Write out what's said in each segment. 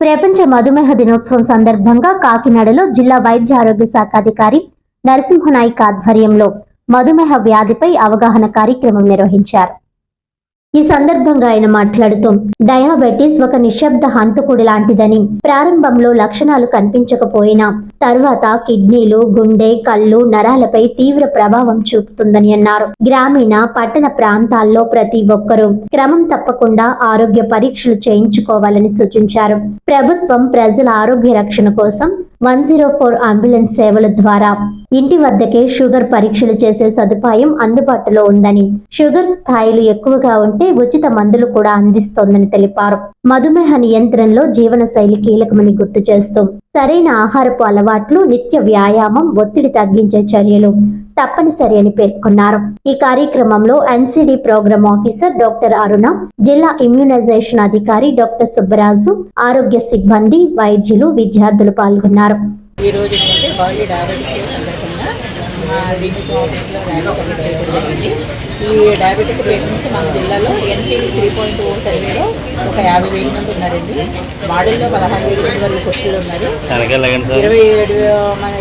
ప్రపంచ మధుమేహ దినోత్సవం సందర్భంగా కాకినాడలో జిల్లా వైద్య ఆరోగ్య శాఖ అధికారి నరసింహనాయక్ ఆధ్వర్యంలో మధుమేహ వ్యాధిపై అవగాహన కార్యక్రమం నిర్వహించారు. ఈ సందర్భంగా ఆయన మాట్లాడుతూ డయాబెటీస్ ఒక నిశ్శబ్ద హంతకుడి లాంటిదని ప్రారంభంలో లక్షణాలు కనిపించకపోయినా తర్వాత కిడ్నీలు గుండె కళ్ళు నరాలపై తీవ్ర ప్రభావం చూపుతుందని అన్నారు. గ్రామీణ పట్టణ ప్రాంతాల్లో ప్రతి ఒక్కరూ క్రమం తప్పకుండా ఆరోగ్య పరీక్షలు చేయించుకోవాలని సూచించారు. ప్రభుత్వం ప్రజల ఆరోగ్య రక్షణ కోసం వన్ జీరో ఫోర్ అంబులెన్స్ సేవల ద్వారా ఇంటి వద్దకే షుగర్ పరీక్షలు చేసే సదుపాయం అందుబాటులో ఉందని. షుగర్ స్థాయిలు ఎక్కువగా ఉంటే ఉచిత మందులు కూడా అందిస్తోందని తెలిపారు. మధుమేహ నియంత్రణలో జీవన శైలి కీలకమని గుర్తు చేస్తూ సరైన ఆహారపు అలవాట్లు నిత్య వ్యాయామం ఒత్తిడి తగ్గించే చర్యలు తప్పనిసరి అని పేర్కొన్నారు. ఈ కార్యక్రమంలో NCD programme officer doctor Aruna జిల్లా ఇమ్యూనైజేషన్ అధికారి డాక్టర్ సుబ్బరాజు ఆరోగ్య సిబ్బంది వైద్యులు విద్యార్థులు పాల్గొన్నారు. ఈ రోజు డయాబెటిక్ ఆఫీస్లో ర్యాలీ కండక్ట్ చేయడం జరిగింది. ఈ డయాబెటిక్ పేషెంట్స్ మన జిల్లాలో ఎన్సీడీ త్రీ పాయింట్ ఓ సర్వేలో ఒక యాభై వేల మంది ఉన్నారండి. మాడల్లో పదహారు వేల మంది వరకు పురుషులు ఉన్నారు. ఇరవై ఏడు మన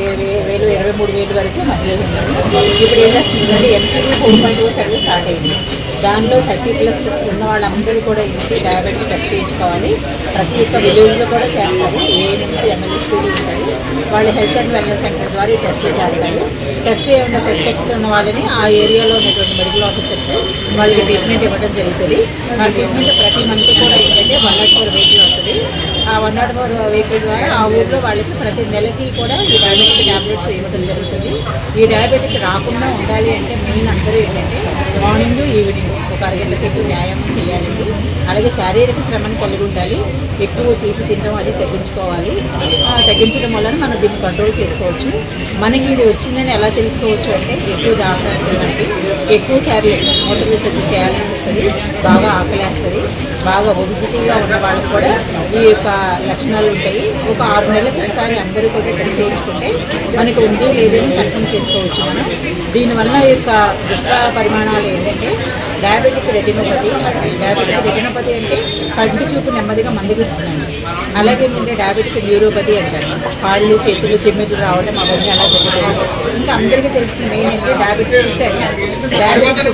వేలు ఇరవై మూడు వేలు వరకు మహిళలు ఉన్నారు. ఇప్పుడు ఏదైనా NCD four point O survey start అయింది. దానిలో థర్టీ ప్లస్ ఉన్న వాళ్ళందరూ కూడా ఇంటి డయాబెటీ టెస్ట్ చేయించుకోవాలి. ప్రతి ఒక్క విలేజ్లో కూడా చేస్తారు. ఏఎన్ఎంసీ ఎమ్మెల్యేస్టీలు ఉంటారు వాళ్ళు హెల్త్ అండ్ వెల్నెస్ సెంటర్ ద్వారా ఈ టెస్టులు చేస్తారు. టెస్ట్ ఏమైనా సస్పెక్ట్స్ ఉన్న వాళ్ళని ఆ ఏరియాలో ఉన్నటువంటి మెడికల్ ఆఫీసర్స్ వాళ్ళకి ట్రీట్మెంట్ ఇవ్వడం జరుగుతుంది. ఆ ట్రీట్మెంట్ ప్రతి మంత్ కూడా ఏంటంటే one nought four wait one nought four vehicle ద్వారా ఆ ఊర్లో వాళ్ళకి ప్రతి నెలకి కూడా ఈ డయాబెటిక్ ట్యాబ్లెట్స్ ఇవ్వడం జరుగుతుంది. ఈ డయాబెటిక్ రాకుండా ఉండాలి అంటే మెయిన్ అందరూ ఏంటంటే మార్నింగ్ ఈవినింగ్. ఒక అరగంట సేపు వ్యాయామం చేయాలండి. అలాగే శారీరక శ్రమను కలిగి ఉండాలి. ఎక్కువ తీపి తినడం అది తగ్గించుకోవాలి. తగ్గించడం వలన మనం దీన్ని కంట్రోల్ చేసుకోవచ్చు. మనకి ఇది వచ్చిందని ఎలా తెలుసుకోవచ్చు అంటే ఎక్కువ దాకాస్తుంది వస్తుంది మనకి ఎక్కువసారి మూత్ర విసర్జన చేయాలనిపిస్తుంది. బాగా ఆకలేస్తుంది. బాగా ఒబిజిటీగా ఉన్న వాళ్ళకి కూడా ఈ యొక్క లక్షణాలు ఉంటాయి. ఒక ఆరు నెలలకు ఒకసారి అందరూ కూడా టెస్ట్ చేయించుకుంటే మనకు ఉంది లేదని కన్ఫర్మ్ చేసుకోవచ్చు మనం. దీనివల్ల ఈ యొక్క దుష్ట పరిమాణాలు ఏంటంటే డయాబెటిక్ రెటినోపతి. డయాబెటిక్ రెటినోపతి అంటే కంటి చూపు నెమ్మదిగా మందగిస్తుంది. అలాగే ఏంటంటే డయాబెటిక్ న్యూరోపతి అంటారు. కాళ్ళు చేతులు తిమ్మిళ్ళు రావడం అవన్నీ అలా జరుగుతుంది. ఇంకా అందరికీ తెలిసిన మెయిన్ అంటే డయాబెటిక్ డయాబెటిక్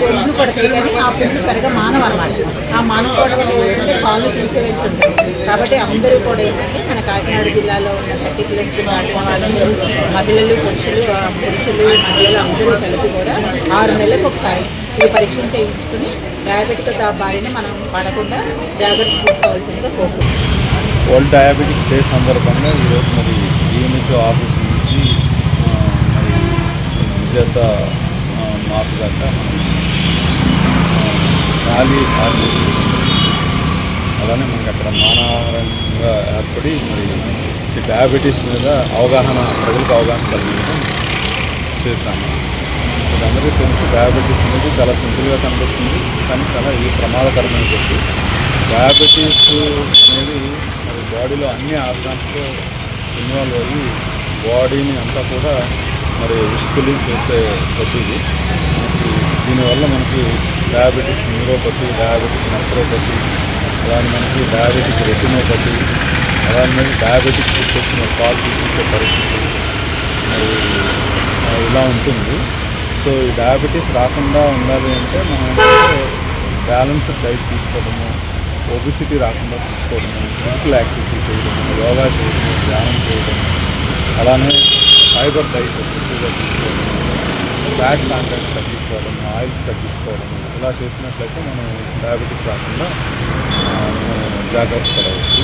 పుండ్లు పడతాయి కానీ ఆ పుండ్లు త్వరగా మానవ అనమాట ఆ మానవకోవడం వల్ల కాళ్ళు తీసేవేసి ఉంటుంది. కాబట్టి అందరూ కూడా ఏంటంటే మన కాకినాడ జిల్లాలో ఉన్న థర్టీ ప్లస్ దాటిన మహిళలు పురుషులు పురుషులు మహిళలు అందరూ కలిపి కూడా ఆరు నెలలకు ఒకసారి ఈ పరీక్షలు చేయించుకుని డయాబెటిక్ దా బారిన మనం పడకుండా జాగ్రత్త తీసుకోవాల్సిందిగా కోరుకుంటున్నాం. వరల్డ్ డయాబెటిక్ డే సందర్భంగా ఈరోజు మరి యూనిట్ ఆఫీస్ నుంచి మరి విజేత మార్పు దాకా మనం ఖాళీ అలానే మనకి అక్కడ మానవరంగా ఏర్పడి మరి ఈ డయాబెటీస్ మీద అవగాహన ప్రజలకు అవగాహన కలిగించడం చేశాము. అందరికీ తెలుసు డయాబెటీస్ అనేది చాలా సింపుల్గా కనిపిస్తుంది కానీ చాలా ఇది ప్రమాదకరమైన చెప్పి. డయాబెటీస్ అనేది మరి బాడీలో అన్ని ఆర్గాన్స్తో ఇన్వాల్వ్ అయ్యి బాడీని అంతా కూడా మరి విస్తులు చేసే ప్రతి దీనివల్ల మనకి డయాబెటిక్ న్యూరోపతి డయాబెటిక్ నెఫ్రోపతి అలాంటి మనకి డయాబెటిక్ రెటినోపతి అలాంటి మనకి డయాబెటిక్ వచ్చిన కాల్ తీసేసే పరిస్థితి మరి ఇలా ఉంటుంది. సో ఈ డయాబెటీస్ రాకుండా ఉండాలి అంటే మనం బ్యాలెన్స్ బ్యాలెన్స్డ్ డైట్ తీసుకోవడము ఒబిసిటీ రాకుండా తీసుకోవడము ఫిజికల్ యాక్టివిటీ చేయడము యోగా చేయడము ధ్యానం చేయడము అలానే ఫైబర్ డైట్ ఎక్కువగా తీసుకోవడము ఫ్యాట్ కాంటెంట్ తగ్గించుకోవడం ఆయిల్స్ తగ్గించుకోవడం ఇలా చేసినట్లయితే మనం డయాబెటీస్ రాకుండా జాగ్రత్త పడవచ్చు.